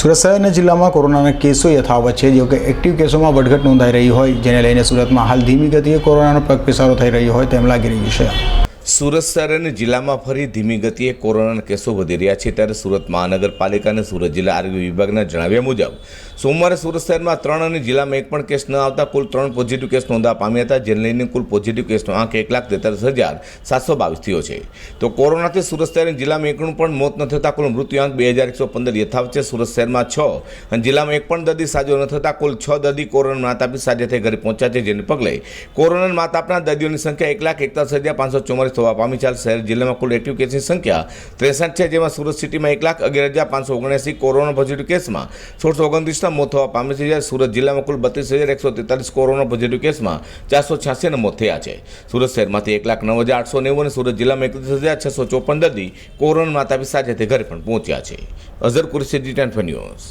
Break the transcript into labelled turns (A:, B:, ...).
A: સુરત શહેરના જિલ્લામાં કોરોનાના કેસો યથાવત છે. જો કે એક્ટિવ કેસોમાં વધઘટ નોંધાઈ રહી હોય, જેને લઈને સુરતમાં હાલ ધીમી ગતિએ કોરોનાનો પગપેસારો થઈ રહ્યો હોય તેમ લાગી રહ્યું છે.
B: સુરત શહેર અને જિલ્લામાં ફરી ધીમી ગતિએ કોરોનાના કેસો વધી રહ્યા છે ત્યારે સુરત મહાનગરપાલિકા અને સુરત જિલ્લા આરોગ્ય વિભાગના જણાવ્યા મુજબ, સોમવારે સુરત શહેરમાં ત્રણ અને જિલ્લામાં એક પણ કેસ ન આવતા કુલ ત્રણ પોઝિટિવ કેસ નોંધવા પામ્યા હતા, જેને લઈને કુલ પોઝિટિવ કેસનો આંક એક લાખ તેતાલીસ હજાર સાતસો બાવીસ થયો છે. તો કોરોનાથી સુરત શહેર અને જિલ્લામાં એકનું પણ મોત ન થતાં કુલ મૃત્યુઆંક બે હજાર એકસો પંદર યથાવત છે. સુરત શહેરમાં છ અને જિલ્લામાં એક પણ દર્દી સાજો ન થતાં કુલ છ દર્દી કોરોના માતાપી સાજા થઈ ઘરે પહોંચ્યા છે, જેને પગલે કોરોના માતાપના દર્દીઓની સંખ્યા એક લાખ એકતાલીસ હજાર પાંચસો ચોમાલીસ થવા પામી છે શહેર જિલ્લામાં કુલ એક્ટિવ કેસની સંખ્યા ત્રેસઠ છે, જેમાં સુરત સિટીમાં એક લાખ અગિયાર હજાર પાંચસો ઓગણએંસી કોરોના પોઝિટિવ કેસમાં સોળસો ઓગણત્રીસના મોત થવા પામે છે, જ્યારે સુરત જિલ્લામાં કુલ બત્રીસ હજાર એકસો તેતાલીસ કોરોના પોઝિટિવ કેસમાં ચારસો છ્યાસીના મોત થયા છે. સુરત શહેરમાંથી એક લાખ નવ હજાર આઠસો નેવું અને સુરત જિલ્લામાં એકત્રીસ હજાર છસો ચોપન દર્દી કોરોના માતા પિતા સાથે ઘરે પણ પહોંચ્યા છે. Azhar Qureshi ten news.